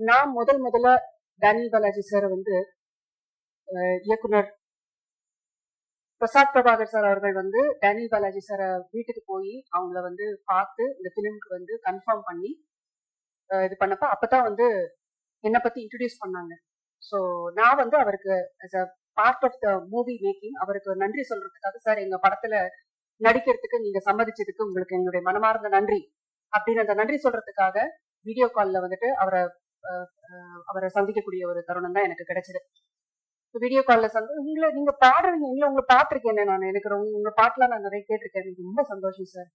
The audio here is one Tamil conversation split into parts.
நான் முதல் முதல்ல டேனியல் பாலாஜி சாரை வந்து இயக்குனர் பிரசாத் பிரபாகர் சார் அவர்கள் வந்து டேனியல் பாலாஜி சாரை வீட்டுக்கு போய் அவங்கள வந்து பார்த்து இந்த ஃபிலிம்க்கு வந்து கன்ஃபார்ம் பண்ணி இது பண்ணப்ப அப்பதான் வந்து என்னை பத்தி இன்ட்ரடியூஸ் பண்ணாங்க. ஸோ நான் வந்து அவருக்கு as a part of the movie making அவருக்கு நன்றி சொல்றதுக்காக சார் எங்க படத்துல நடிக்கிறதுக்கு நீங்க சம்மதிச்சதுக்கு உங்களுக்கு என்னுடைய மனமார்ந்த நன்றி. அப்படின்னு அந்த நன்றி சொல்றதுக்காக வீடியோ காலில் வந்துட்டு அவரை அவரை சந்திக்கக்கூடிய ஒரு தருணம் தான் எனக்கு கிடைச்சது. வீடியோ காலில் சந்தி உங்களை நீங்க பாடுறீங்க இல்லை உங்களை பார்த்திருக்கேன் நான் எனக்கு ரொம்ப உங்க பாட்டுலாம் நான் நிறைய கேட்டிருக்கேன். ரொம்ப சந்தோஷம் சார்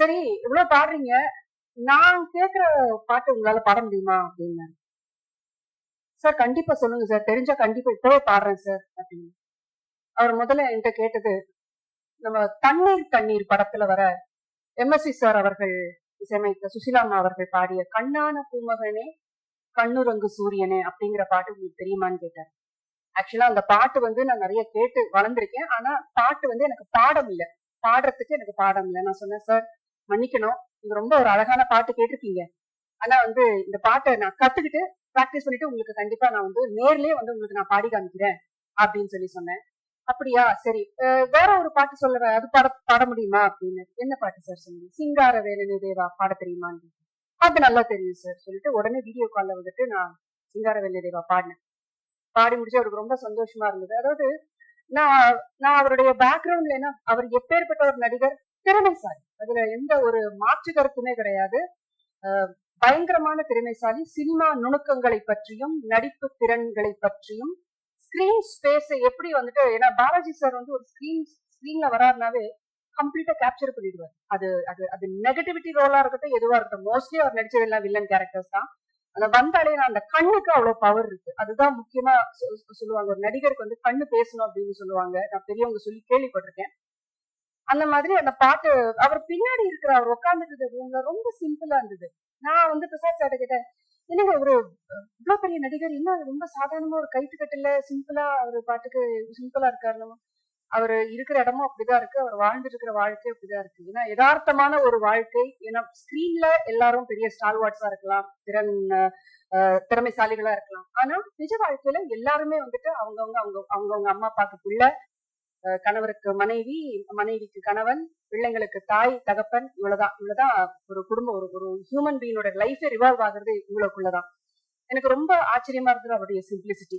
சரி இவ்வளவு பாடுறீங்க. நான் கேக்குற பாட்டு உங்களால பாட முடியுமா? அப்படின்னு சார் கண்டிப்பா சொல்லுங்க சார் தெரிஞ்சா கண்டிப்பா இப்பவே பாடுறேன் சார் அப்படின்னு. அவர் முதல்ல என்கிட்ட கேட்டது நம்ம தண்ணீர் தண்ணீர் படத்துல வர எம்எஸ்சி சார் அவர்கள் இசையமைத்த சுசிலாமா அவர்கள் பாடிய கண்ணான பூமகனே கண்ணுரங்கு சூரியனே அப்படிங்கிற பாட்டு உங்களுக்கு தெரியுமான்னு கேட்டார் ஆக்சுவலா அந்த பாட்டு வந்து நான் நிறைய கேட்டு வளர்ந்துருக்கேன். ஆனா பாட்டு வந்து எனக்கு பாடம் இல்லை. பாடுறதுக்கு எனக்கு பாடம் இல்லை. நான் சொன்னேன் சார் மன்னிக்கணும். நீங்க ரொம்ப ஒரு அழகான பாட்டு கேட்டிருக்கீங்க. ஆனா வந்து இந்த பாட்டை நான் கத்துக்கிட்டு ப்ராக்டிஸ் பண்ணிட்டு உங்களுக்கு கண்டிப்பா நான் வந்து நேர்லயே வந்து உங்களுக்கு நான் பாடி காமிக்கிறேன் அப்படின்னு சொல்லி சொன்னேன். அப்படியா? சரி. வேற ஒரு பாட்டு சொல்லுற அது பாட பாட முடியுமா அப்படின்னு. என்ன பாட்டு சார் சொன்னீங்க சிங்கார வேலனே தேவா பாட தெரியுமான்னு பாட்டு நல்லா தெரியும் சார் சொல்லிட்டு உடனே வீடியோ காலில் வந்துட்டு நான் சிங்கார வேலனே தேவா பாடினேன். பாடி முடிச்சு அவருக்கு ரொம்ப சந்தோஷமா இருந்தது. அதாவது நான் நான் அவருடைய பேக்ரவுண்ட்ல என்ன அவர் எப்பேற்பட்ட ஒரு நடிகர்? திறமைசாலி அதுல எந்த ஒரு மாற்று கருத்துமே கிடையாது. பயங்கரமான திறமைசாலி. சினிமா நுணுக்கங்களை பற்றியும் நடிப்பு திறன்களை பற்றியும் ஸ்கிரீன் ஸ்பேஸை எப்படி வந்துட்டு ஏன்னா பாலாஜி சார் வந்து ஒரு ஸ்கிரீன் ஸ்கிரீன்ல வராருனாவே கம்ப்ளீட்டா கேப்சர் பண்ணிடுவார். அது அது அது நெகட்டிவிட்டி ரோலா இருக்கட்டும் எதுவா இருக்கட்டும் மோஸ்ட்லி அவர் நடிச்சதெல்லாம் வில்லன் கேரக்டர்ஸ் தான். அந்த வந்தாலே அந்த கண்ணுக்கு அவ்வளவு பவர் இருக்கு. அதுதான் முக்கியமா சொல்லுவாங்க. ஒரு நடிகருக்கு வந்து கண்ணு பேசணும் அப்படின்னு சொல்லுவாங்க. நான் பெரியவங்க சொல்லி கேள்விப்பட்டிருக்கேன். அந்த மாதிரி அந்த பாட்டு அவர் பின்னாடி இருக்கிற அவர் உட்கார்ந்துட்டு ரூம்ல ரொம்ப சிம்பிளா இருந்தது. நான் வந்து பிரசாத் சார்ட்ட கேட்டேன் என்னங்க ஒரு இவ்வளவு பெரிய நடிகர் என்ன ரொம்ப சாதாரணமா ஒரு கைட்டு கட்டில சிம்பிளா அவர் பாட்டுக்கு சிம்பிளா இருக்காரு அவர் இருக்கிற இடமும் அப்படிதான் இருக்கு. அவர் வாழ்ந்துட்டு இருக்கிற வாழ்க்கை அப்படிதான் இருக்கு. ஏன்னா யதார்த்தமான ஒரு வாழ்க்கை. ஏன்னா ஸ்கிரீன்ல எல்லாரும் பெரிய ஸ்டால் வாட்ஸா இருக்கலாம். திறன் திறமைசாலிகளா இருக்கலாம். ஆனா நிஜ வாழ்க்கையில எல்லாருமே வந்துட்டு அவங்கவுங்க அவங்க அவங்கவுங்க அம்மா அப்பாக்கு பிள்ளை கணவருக்கு மனைவி மனைவிக்கு கணவன் பிள்ளைங்களுக்கு தாய் தகப்பன் இவ்வளவுதான் இவ்வளவுதான் ஒரு குடும்பம் ஒரு ஒரு ஹியூமன் பீயினோட லைஃபே ரிவால்வ் ஆகுறது இவ்வளவுக்குள்ளதான் எனக்கு ரொம்ப ஆச்சரியமா இருந்தது அவருடைய சிம்பிளிசிட்டி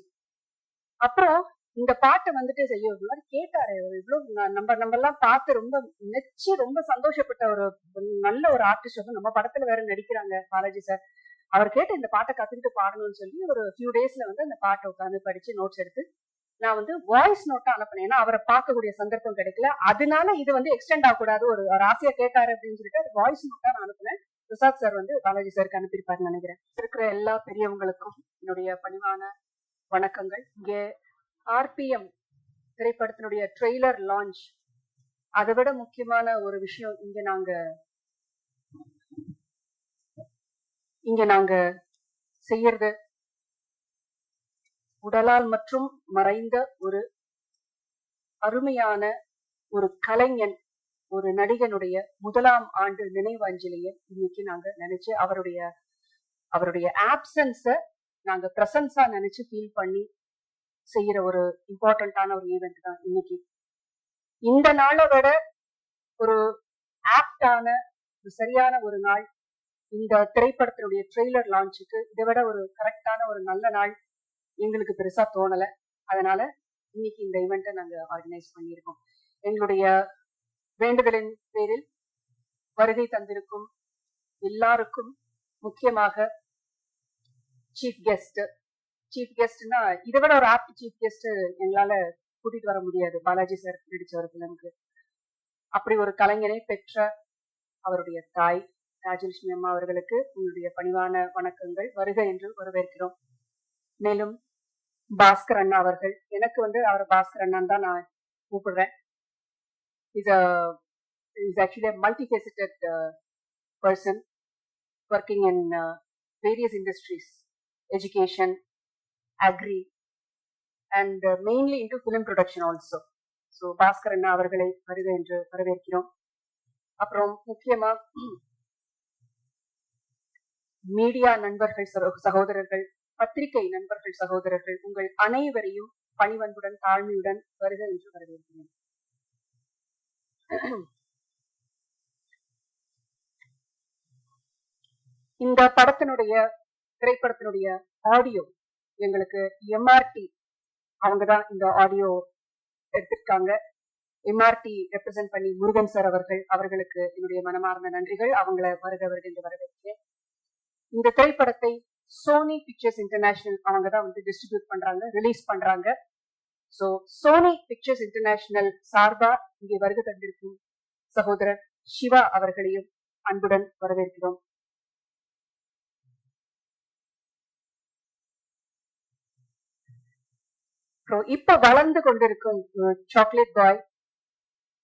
அப்புறம் இந்த பாட்டை வந்துட்டு செய்ய ஒரு மாதிரி கேட்டாரு. இவ்வளவு நம்ம நம்ம எல்லாம் பார்த்து ரொம்ப மெச்சு ரொம்ப சந்தோஷப்பட்ட ஒரு நல்ல ஒரு ஆர்டிஸ்ட் வந்து நம்ம படத்துல வேற நடிக்கிறாங்க பாலாஜி சார் அவர் கேட்டு இந்த பாட்டை கத்துக்கிட்டு பாடணும்னு சொல்லி ஒரு ஃபியூ டேஸ்ல வந்து அந்த பாட்டை உட்காந்து படிச்சு நோட்ஸ் எடுத்து நான் வந்து வாய்ஸ் நோட்டா அனுப்பினேன். ஏன்னா அவரை பார்க்கக்கூடிய சந்தர்ப்பம் கிடைக்கல. அதனால இது வந்து எக்ஸ்டெண்ட் ஆகக்கூடாது. ஒரு ஒரு ஆசையா கேட்டாரு அப்படின்னு சொல்லிட்டு அது வாய்ஸ் நோட்டா நான் அனுப்பினேன். பிரசாத் சார் வந்து பாலாஜி சாருக்கு அனுப்பியிருப்பாருன்னு நினைக்கிறேன். இருக்கிற எல்லா பெரியவங்களுக்கும் என்னுடைய பணிவான வணக்கங்கள். இங்கே ஆர்பிஎம் திரைப்படத்தினுடைய ட்ரெய்லர் லான்ச். அதை விட முக்கியமான ஒரு விஷயம் இங்க நாங்க இங்க நாங்க செய்யறது உடலால் மற்றும் மறைந்த ஒரு அருமையான ஒரு கலைஞன் ஒரு நடிகனுடைய முதலாம் ஆண்டு நினைவஞ்சலியை இன்னைக்கு நாங்க நினைச்சு அவருடைய அவருடைய ஆப்சன்ஸ நாங்க பிரசன்ஸா நினைச்சு ஃபீல் பண்ணி செய்யற ஒரு இம்பார்ட்டண்ட்டான ஒரு ஈவெண்ட் தான் இன்னைக்கு. இந்த நாளை விட ஒரு ஆப்டான ஒரு சரியான ஒரு நாள் இந்த திரைப்படத்தினுடைய ட்ரெய்லர் லான்ச்சுக்கு இதை விட ஒரு கரெக்டான ஒரு நல்ல நாள் எங்களுக்கு பெருசா தோணல. அதனால இன்னைக்கு இந்த ஈவெண்ட்டை நாங்க ஆர்கனைஸ் பண்ணியிருக்கோம். எங்களுடைய வேண்டுதலின் பேரில் வருகை தந்திருக்கும் எல்லாருக்கும் முக்கியமாக சீஃப் கெஸ்ட் சீஃப் கெஸ்ட்னா இதை விட ஒரு ஆப்ட் சீஃப் கெஸ்ட் எங்களால கூட்டிட்டு வர முடியாது. பாலாஜி சார் நடிச்ச ஒரு பிள்ளைங்களுக்கு அப்படி ஒரு கலைஞரை பெற்ற அவருடைய தாய் ராஜலட்சுமி அம்மா அவர்களுக்கு உங்களுடைய பணிவான வணக்கங்கள். வருக என்று வரவேற்கிறோம். மேலும் பாஸ்கர் அண்ணா அவர்கள் எனக்கு வந்து அவர் பாஸ்கர் அண்ணான் தான் நான் கூப்பிடுறேன். Is is actually multi faceted person working in various industries education, agri, and mainly into film production also so Bhaskar அண்ணா அவர்களை வருக என்று வரவேற்கிறோம். அப்புறம் முக்கியமா மீடியா நண்பர்கள் சகோதரர்கள் பத்திரிகை நண்பர்கள் சகோதரர்கள் உங்கள் அனைவரையும் பணிவன்புடன் தாழ்மையுடன் வருக என்று வரவேற்கிறேன். இந்த படத்தினுடைய திரைப்படத்தினுடைய ஆடியோ எங்களுக்கு எம்ஆர்டி அவங்கதான் இந்த ஆடியோ எடுத்திருக்காங்க. எம்ஆர்டி ரெப்ரசென்ட் பண்ணி முருகன் சார் அவர்கள் அவர்களுக்கு என்னுடைய மனமார்ந்த நன்றிகள். அவங்கள வருக வருக என்று வரவேற்கிறேன். இந்த திரைப்படத்தை சோனி பிக்சர்ஸ் இன்டர்நேஷனல் அவங்க தான் வந்து டிஸ்ட்ரிபியூட் பண்றாங்க ரிலீஸ் பண்றாங்க. சோ சோனி பிக்சர்ஸ் இன்டர்நேஷனல் சார்பா இங்கே வருகை தந்திருக்கும் சகோதரர் சிவா அவர்களையும் அன்புடன் வரவேற்கிறோம். அப்புறம் இப்ப வளர்ந்து கொண்டிருக்கும் chocolate boy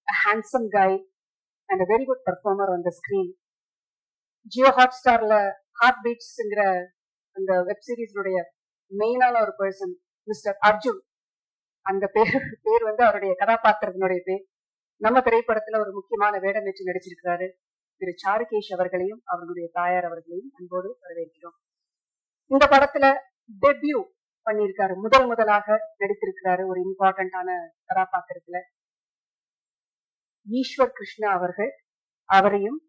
handsome guy and very good performer on the screen Jio hot ஸ்டார்ல ஹார்ட் பீட்ஸ்ங்கிற அந்த வெப் சீரிஸுடைய மெயினான ஒரு பர்சன் மிஸ்டர் அர்ஜுன் அந்த பேர் பேர் வந்து அவருடைய கதாபாத்திரத்தினுடைய பேர். நம்ம திரைப்படத்துல ஒரு முக்கியமான வேடம் ஏற்று நடிச்சிருக்கிறாரு. திரு சாருகேஷ் அவர்களையும் அவர்களுடைய தாயார் அவர்களையும் அன்போடு வரவேற்கிறோம். இந்த படத்துல டெபியூ பண்ணியிருக்காரு. முதல் முதலாக நடித்திருக்கிறாரு ஒரு இம்பார்ட்டன்டான கதாபாத்திரத்துல. ஈஸ்வர் கிருஷ்ணா அவர்கள் அவரையும்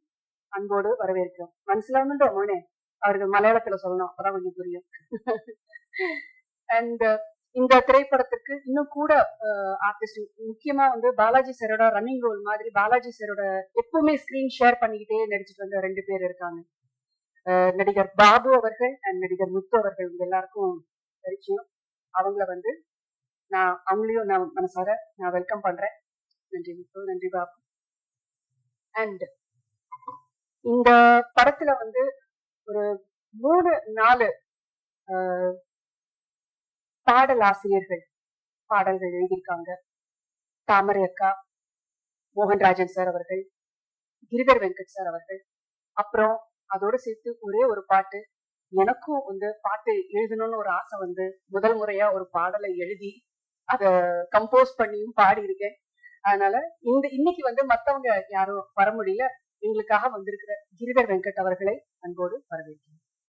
அன்போடு வரவேற்கிறோம். மனசிலாமன்ற மோனே? அவர்கள் மலையாளத்துல சொல்லணும். அப்பதான் கொஞ்சம் புரியும். அண்ட் இந்த திரைப்படத்துக்கு இன்னும் கூட ஆர்டிஸ்ட் முக்கியமா வந்து பாலாஜி சரோட ரன்னிங் ரோல் மாதிரி பாலாஜி சரோட எப்பவுமே ஸ்கிரீன் ஷேர் பண்ணிக்கிட்டே நடிச்சிட்டு வந்த ரெண்டு பேர் இருக்காங்க. நடிகர் பாபு அவர்கள் அண்ட் நடிகர் முத்து அவர்கள் இவங்க எல்லாருக்கும் பரிச்சயம் அவங்கள வந்து நான் அவங்களையும் நான் மனசார நான் வெல்கம் பண்றேன். நன்றி முத்து நன்றி பாபு. அண்ட் இந்த படத்துல வந்து ஒரு மூணு நாலு பாடல் ஆசிரியர்கள் பாடல்கள் எழுதியிருக்காங்க. தாமரை அக்கா மோகன்ராஜன் சார் அவர்கள் கிரிதர் வெங்கட் சார் அவர்கள். அப்புறம் அதோட சேர்த்து ஒரே ஒரு பாட்டு எனக்கும் வந்து பாட்டு எழுதணும்னு ஒரு ஆசை வந்து முதல் முறையா ஒரு பாடலை எழுதி அத கம்போஸ் பண்ணியும் பாடி இருக்கேன் அதனால இந்த இன்னைக்கு வந்து மத்தவங்க யாரும் வர முடியல. எங்களுக்காக வந்திருக்கிற கிரிதர் வெங்கட் அவர்களை அன்போடு வரவேற்கிறேன்.